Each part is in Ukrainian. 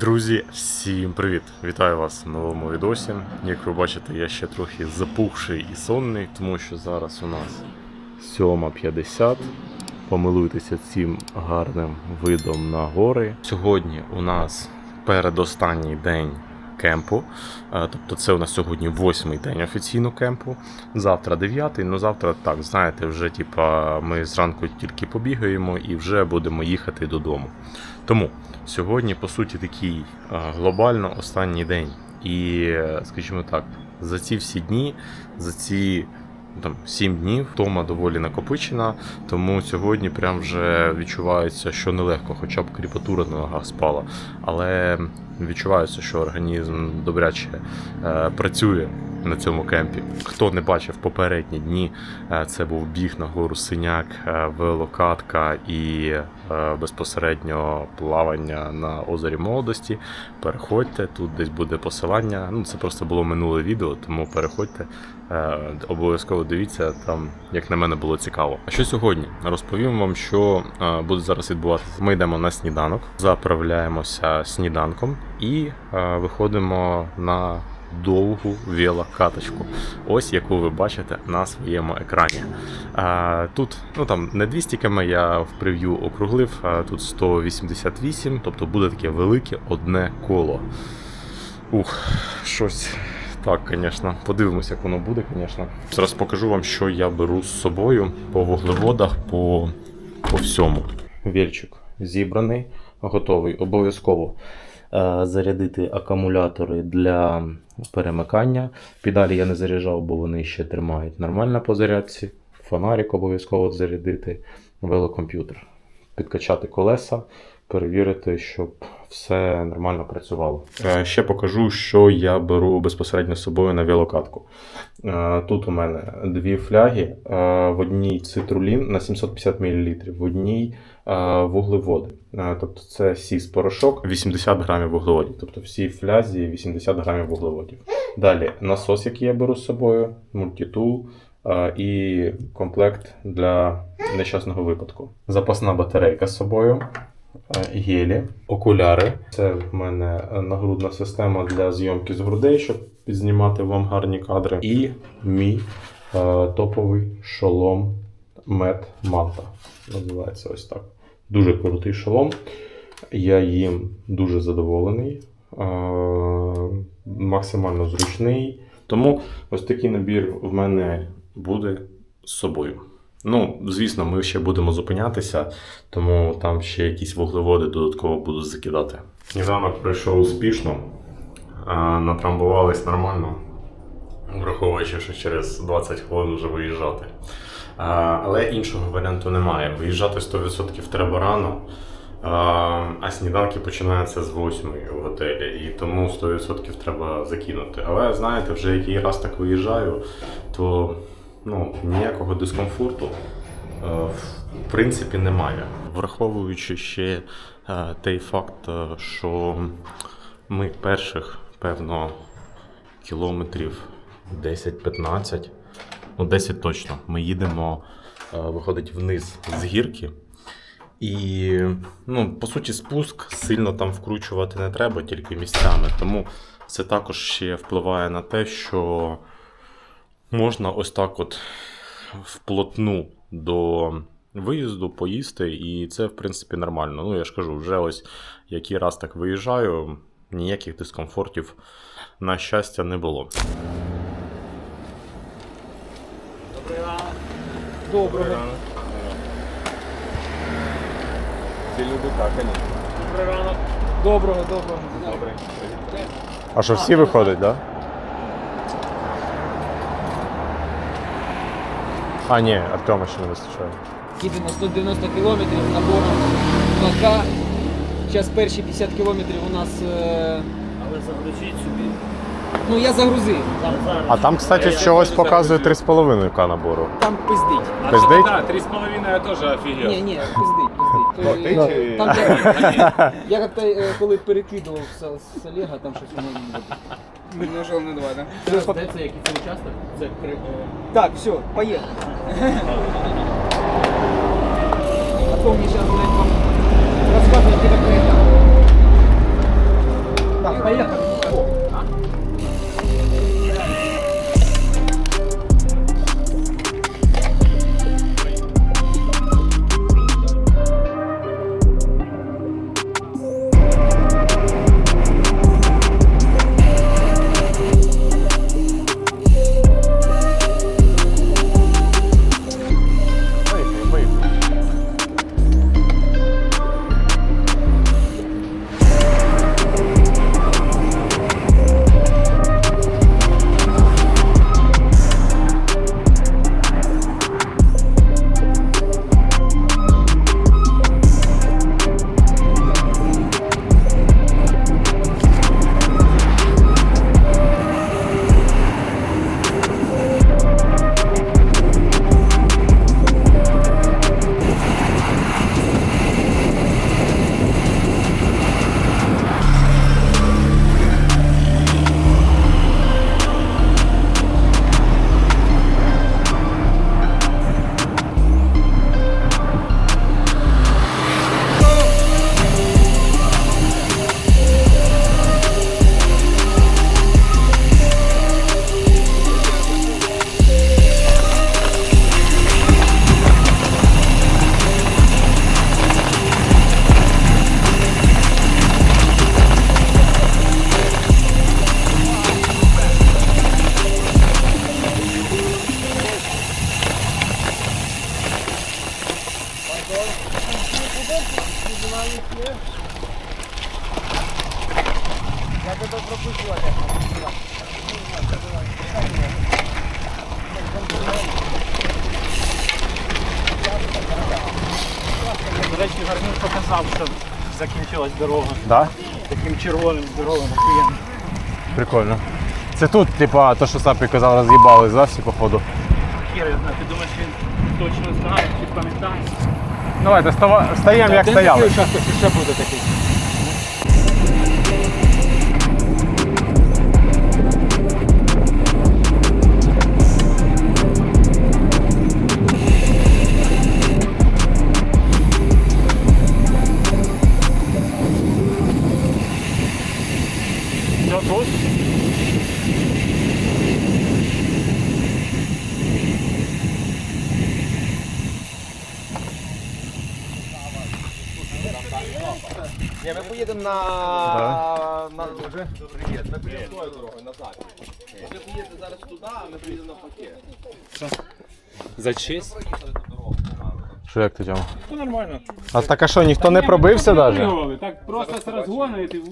Друзі, всім привіт! Вітаю вас в новому відосі. Як ви бачите, я ще трохи запухший і сонний, тому що зараз у нас 7.50. Помилуйтеся цим гарним видом на гори. Сьогодні у нас передостанній день кемпу. Е, Тобто це у нас сьогодні восьмий день офіційно кемпу. Завтра дев'ятий. Ну завтра так, знаєте, вже типа ми зранку тільки побігаємо і вже будемо їхати додому. Тому сьогодні, по суті, такий е, глобально останній день. І, е, скажімо так, за ці всі дні, за ці ну, там, 7 днів втома доволі накопичена, тому сьогодні прям вже відчувається, що нелегко, хоча б кріпатура на ногах спала. Але відчувається, що організм добряче е, працює на цьому кемпі. Хто не бачив попередні дні, е, це був біг на гору Синяк, е, велокатка і безпосередньо плавання на озері молодості. Переходьте, тут десь буде посилання. Ну, це просто було минуле відео, тому переходьте. Обов'язково дивіться, там, як на мене, було цікаво. А що сьогодні? Розповім вам, що буде зараз відбуватися. Ми йдемо на сніданок, заправляємося сніданком і е, виходимо на довгу велокаточку. Ось яку ви бачите на своєму екрані. А, тут ну там не 200 км, я в прев'ю округлив, а тут 188, тобто буде таке велике одне коло. Ух, щось. Так, звісно, подивимося, як воно буде, звісно. Зараз покажу вам, що я беру з собою по вуглеводах, по, по всьому. Вільчик зібраний, готовий. Обов'язково е, зарядити акумулятори для перемикання. Педалі я не заряджав, бо вони ще тримають нормально по зарядці. Фонарик обов'язково зарядити, велокомп'ютер. Підкачати колеса, перевірити, щоб все нормально працювало. Е, Ще покажу, що я беру безпосередньо з собою на велокатку. Е, Тут у мене дві фляги. Е, В одній цитрулін на 750 мл, в одній вуглеводи. Тобто це сіс порошок 80 грамів вуглеводів. Тобто всі флязі 80 грамів вуглеводів. Далі насос, який я беру з собою, мультитул і комплект для нещасного випадку. Запасна батарейка з собою. Е, Гелі, окуляри. Це в мене нагрудна система для зйомки з грудей, щоб підзнімати вам гарні кадри. І мій е, топовий шолом Мед Манта. Називається ось так. Дуже крутий шолом. Я їм дуже задоволений. Е, максимально зручний. Тому ось такий набір в мене буде з собою. Ну, звісно, ми ще будемо зупинятися, тому там ще якісь вуглеводи додатково буду закидати. Сніданок пройшов успішно, натрамбувались нормально, враховуючи, що через 20 хвилин вже виїжджати. Але іншого варіанту немає. Виїжджати 100% треба рано. А сніданки починаються з 8 в готелі, і тому 100% треба закинути. Але знаєте, вже який раз так виїжджаю, то ну, ніякого дискомфорту е, в принципі немає. Враховуючи ще е, той факт, е, що ми перших, певно, кілометрів 10-15, ну 10 точно, ми їдемо, виходить вниз з гірки. І, ну, по суті, спуск сильно там вкручувати не треба, тільки місцями. Тому це також ще впливає на те, що можна ось так от вплотну до виїзду поїсти, і це, в принципі, нормально. Ну, я ж кажу, вже ось який раз так виїжджаю, ніяких дискомфортів, на щастя, не було. Доброго. Ці люди так. Доброго, доброго. Добре. А що всі виходять, так? Да? А, ні, Артема ще не вистачає. Їдемо 190 кілометрів набором лака. Зараз перші 50 кілометрів у нас. е, Але загрузіть собі. Ну я загрузив. Там. А там, кстати, чогось показує 3,5к набору. Там пиздить. Пиздить? З половиною я теж офігел. Ні, ні, пиздить, пиздить. То, чи- Там я, я як-то е, коли перекидував з, з Олега, там щось воно не Множил на два, да? Де це, який це участок? Це кри- е, Так, все, поїхали. А то мені зараз, блядь, вам розказувати, як это. Я тебе пропущу, Олег. До речі, гарнюк показав, що закінчилась дорога. Да? Таким червоним здоровим охуєнним. Прикольно. Це тут, типа, то, що Сапі казав, роз'їбали, да, всі, походу. Хіри, ти думаєш, він точно знає, чи пам'ятає? Давайте стаємо, як стояли. ще буде такий. На... Вже? Ми поїдемо тою дорогою назад. Ви поїдете зараз туди, а ми поїдемо навпаки. За честь? Що як ти Тьома? Все нормально. А так а що, ніхто не пробився навіть? Так просто з розгону і ти.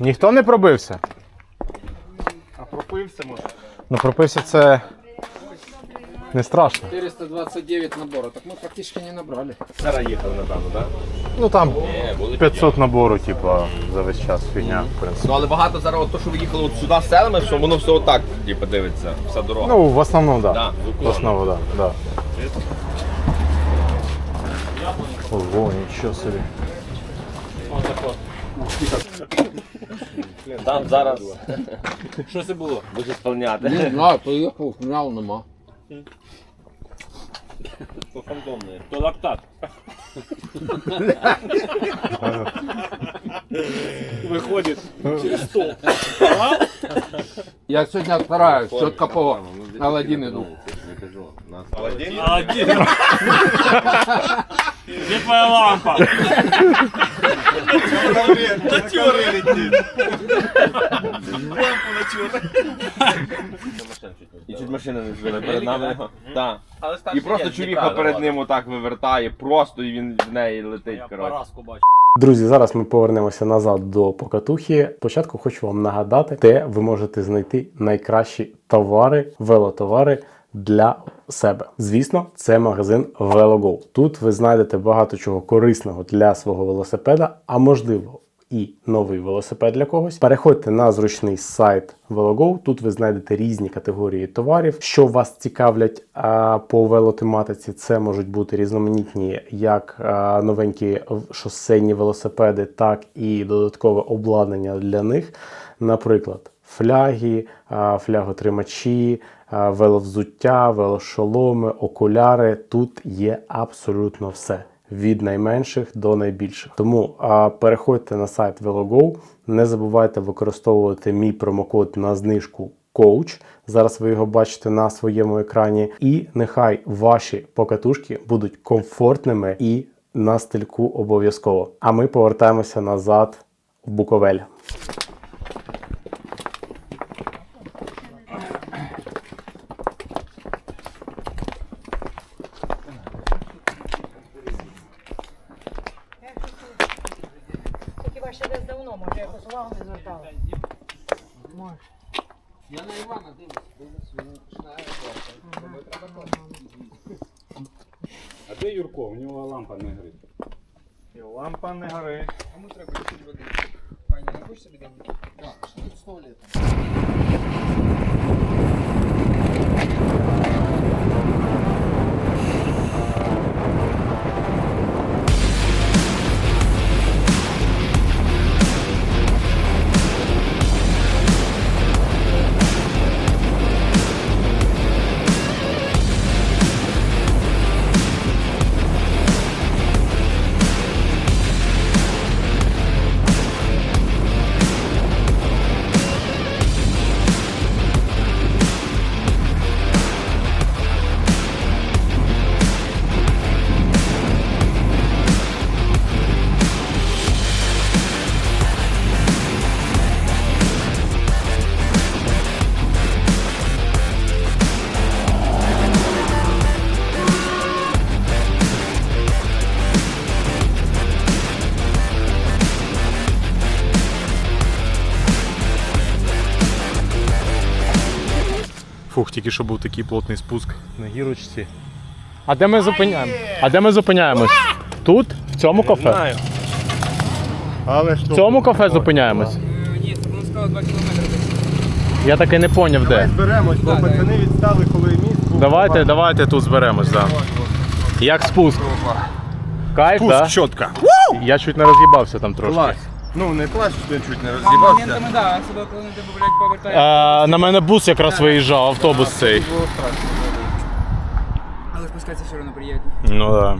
Ніхто не пробився? А пропився може. Ну пропився це не страшно. 429 набору, так ми практично не набрали. Зараз їхали, напевно, так? Ну там 500 набору, типа, за весь час фігня, в принципі. Ну, але багато зараз, от то, що ви їхали от сюди селами, що воно все отак, типу, дивиться, вся дорога. Ну, в основному, так. Да, В основному, так. Да, да. Ого, нічого собі. Там зараз Що це було? буде сповняти. Не знаю, поїхав, фінал нема. То лактат. Виходить. Я сьогодні стараюсь, чітко по Аладдін іду. А один. Где твоя лампа? І чуть машина не збила перед нами. Так. І просто чувіха перед ним отак вивертає, просто і він в неї летить, коротше. Друзі, зараз ми повернемося назад до покатухи. Спочатку хочу вам нагадати, де ви можете знайти найкращі товари, велотовари для себе. Звісно, це магазин VeloGo. Тут ви знайдете багато чого корисного для свого велосипеда, а можливо. І новий велосипед для когось. Переходьте на зручний сайт VeloGo. Тут ви знайдете різні категорії товарів, що вас цікавлять а, по велотематиці. Це можуть бути різноманітні як а, новенькі шосейні велосипеди, так і додаткове обладнання для них. Наприклад, фляги, фляготримачі, веловзуття, велошоломи, окуляри. Тут є абсолютно все. Від найменших до найбільших. Тому а, переходьте на сайт VeloGo, не забувайте використовувати мій промокод на знижку Coach. Зараз ви його бачите на своєму екрані. І нехай ваші покатушки будуть комфортними і на стильку обов'язково. А ми повертаємося назад в Буковель. Ще десь давно, може, якось увагу не звертала. Я на Івана дивлюсь, він починає А де Юрко? У нього лампа не горить. І лампа не горить. Кому треба чуть води? Пані, не хочеш собі дати? Так, що тут столі туалетом? Фух, тільки що був такий плотний спуск на гірочці. А де ми зупиняємо? А де ми зупиняємось? Тут? В цьому кафе? Але ж В цьому кафе зупиняємось? Ні, це воно сказало 2 кілометри. Я таки не поняв де. зберемось, бо пацани відстали, коли міст був. Давайте, давайте тут зберемось, да. Як спуск? Кайф, Пуск да? чітко. Я чуть не роз'їбався там трошки. Клас. Ну не плач, що я чуть не роз'їбався. Моментами, да, коли блядь. А, на мене бус якраз виїжджав, автобус цей. Було страшно. Але спускатися все одно приємно. Ну да.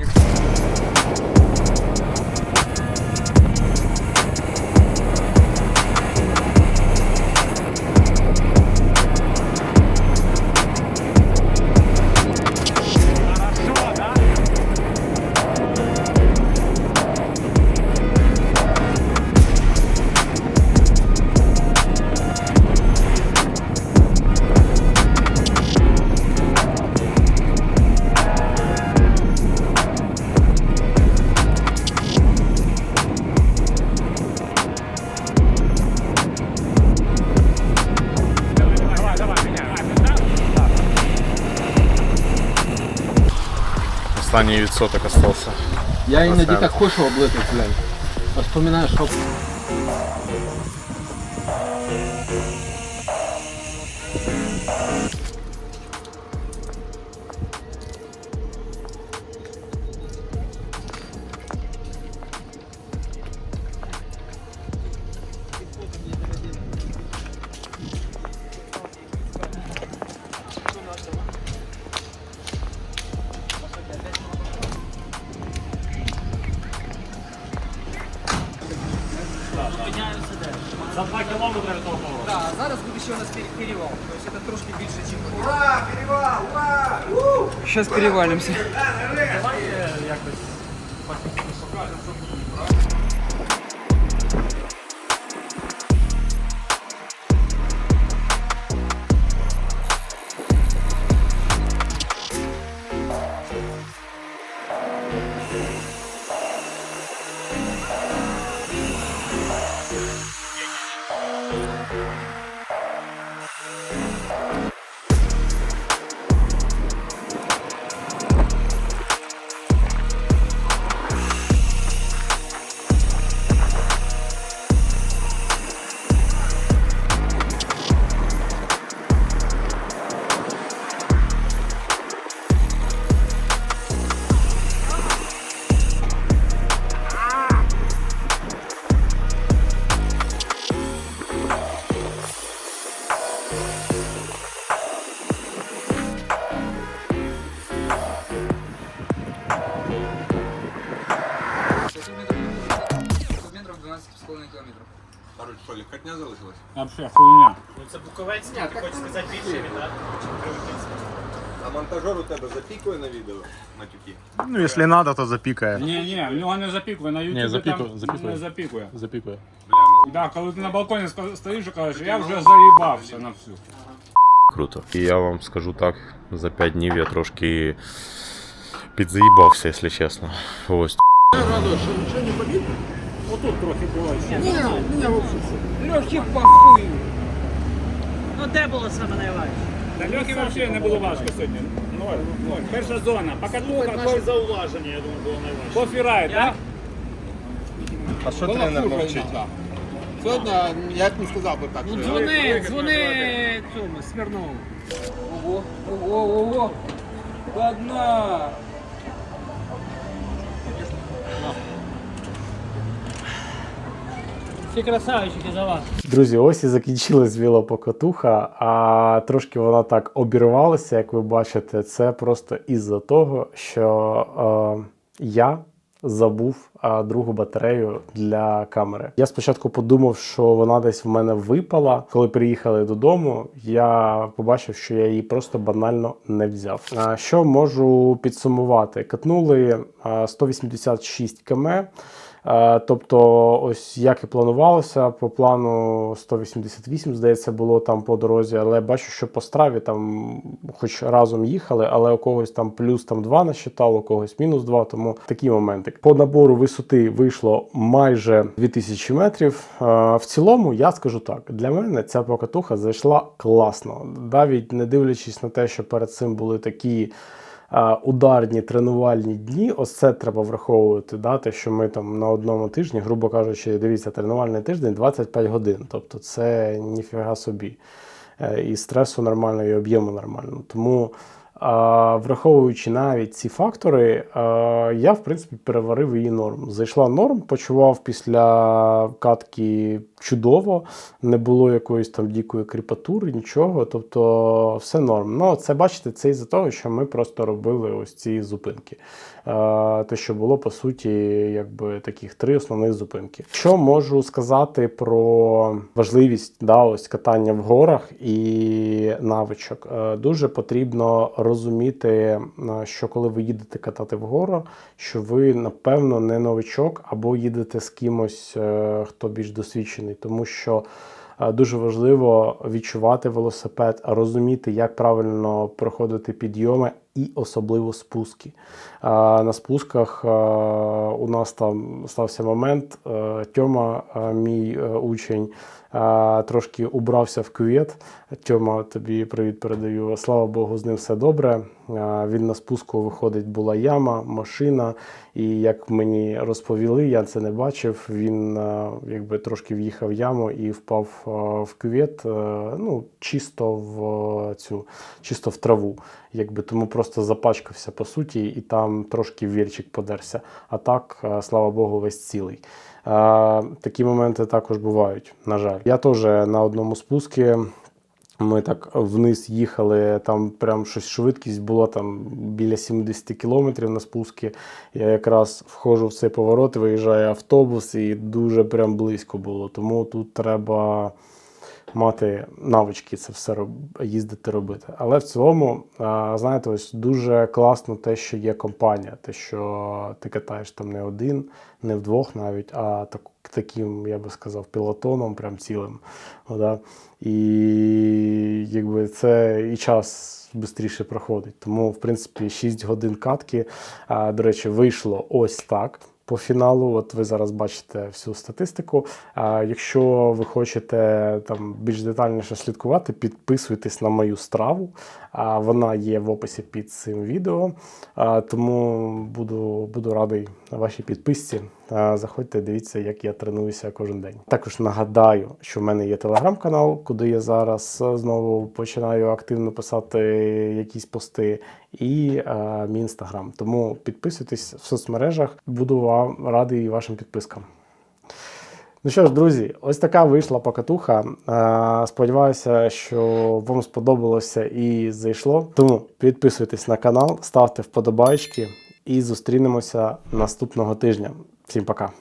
Останній відсоток остався. Я іноді так хочу облити, блядь. Ось вспоминаю, що 2 від того повороту. Да, а зараз буде ще у нас пер- перевал. Тобто це трошки більше, ніж. Ура! Перевал! Ура! Зараз перевалимося. метрів Короче, що, легкотня залишилась? А взагалі хуйня. Це буковець, ти хочеш сказати більше, так? А монтажер у тебе запікує на відео матюки? Ну, якщо треба, то запікає. Ні, ні, в нього не запікує, на ютубі запікує, там запікує. не запікує. Запікує. Бля, ну Да, коли ти на балконі ска- стоїш і кажеш, я вже заїбався на всю. Круто. І я вам скажу так, за 5 днів я трошки підзаїбався, якщо чесно. Ось. Отут трохи було ще. Легкий похуй. Ну де було саме найважче? Та льохи взагалі не було важко сьогодні. Ноль, ноль. Перша зона. Покатуха, по, зауваження, я думаю, було найважче. по фірай, так? А що тренер мовчить? Сьогодні я б не сказав би так. Ну дзвони, дзвони цьому, Смірнову. Ого, ого, ого. До Всі красавчики за вас. Друзі, ось і закінчилась велопокатуха, а трошки вона так обірвалася, як ви бачите. Це просто із-за того, що е, я забув е, другу батарею для камери. Я спочатку подумав, що вона десь в мене випала. Коли приїхали додому, я побачив, що я її просто банально не взяв. А що можу підсумувати? Катнули е, 186 км. Е, Тобто, ось як і планувалося, по плану 188, здається, було там по дорозі, але бачу, що по страві там хоч разом їхали, але у когось там плюс там 2 насчитало, у когось мінус 2, тому такі моменти. По набору висоти вийшло майже 2000 метрів. Е, В цілому, я скажу так, для мене ця покатуха зайшла класно. Навіть не дивлячись на те, що перед цим були такі ударні тренувальні дні, ось це треба враховувати. Да, те, що ми там на одному тижні, грубо кажучи, дивіться, тренувальний тиждень 25 годин. Тобто це ніфіга собі. Е, І стресу нормально, і об'єму нормально. Тому, враховуючи навіть ці фактори, я в принципі переварив її норм. Зайшла норм, почував після катки чудово, не було якоїсь там дикої кріпатури, нічого. Тобто все норм. Ну, це бачите, це із-за того, що ми просто робили ось ці зупинки. Е, Те, що було по суті, якби таких три основних зупинки. Що можу сказати про важливість да, ось катання в горах і навичок? Е, Дуже потрібно розуміти, е, що коли ви їдете катати вгору, що ви напевно не новичок або їдете з кимось, хто більш досвідчений, тому що. Дуже важливо відчувати велосипед, розуміти, як правильно проходити підйоми і особливо спуски. А на спусках у нас там стався момент. е, Тьома, е, мій е, учень, трошки убрався в кювет. Тьома, тобі привіт передаю. Слава Богу, з ним все добре. Він на спуску виходить, була яма, машина. І як мені розповіли, я це не бачив. Він якби трошки в'їхав яму і впав в кювет, ну чисто в цю, чисто в траву. Якби тому просто запачкався по суті, і там трошки вірчик подерся. А так, слава Богу, весь цілий. Такі моменти також бувають, на жаль. Я теж на одному спуску. Ми так вниз їхали, там прям щось швидкість була там біля 70 кілометрів на спуски. Я якраз входжу в цей поворот, виїжджає автобус, і дуже прям близько було. Тому тут треба мати навички це все роб... їздити робити. Але в цілому, знаєте, ось дуже класно те, що є компанія, те, що ти катаєш там не один, не вдвох навіть, а так, таким, я би сказав, пілотоном, прям цілим. Да? І якби це і час швидше проходить. Тому, в принципі, 6 годин катки. А, до речі, вийшло ось так. По фіналу, от ви зараз бачите всю статистику. А якщо ви хочете там більш детальніше слідкувати, підписуйтесь на мою страву. А вона є в описі під цим відео. Тому буду, буду радий вашій підписці. А, заходьте, дивіться, як я тренуюся кожен день. Також нагадаю, що в мене є телеграм-канал, куди я зараз е, знову починаю активно писати якісь пости, і е, мій інстаграм. Тому підписуйтесь в соцмережах. Буду вам радий вашим підпискам. Ну що ж, друзі, ось така вийшла покатуха. Е, Сподіваюся, що вам сподобалося і зайшло. Тому підписуйтесь на канал, ставте вподобайки і зустрінемося наступного тижня. Всім пока!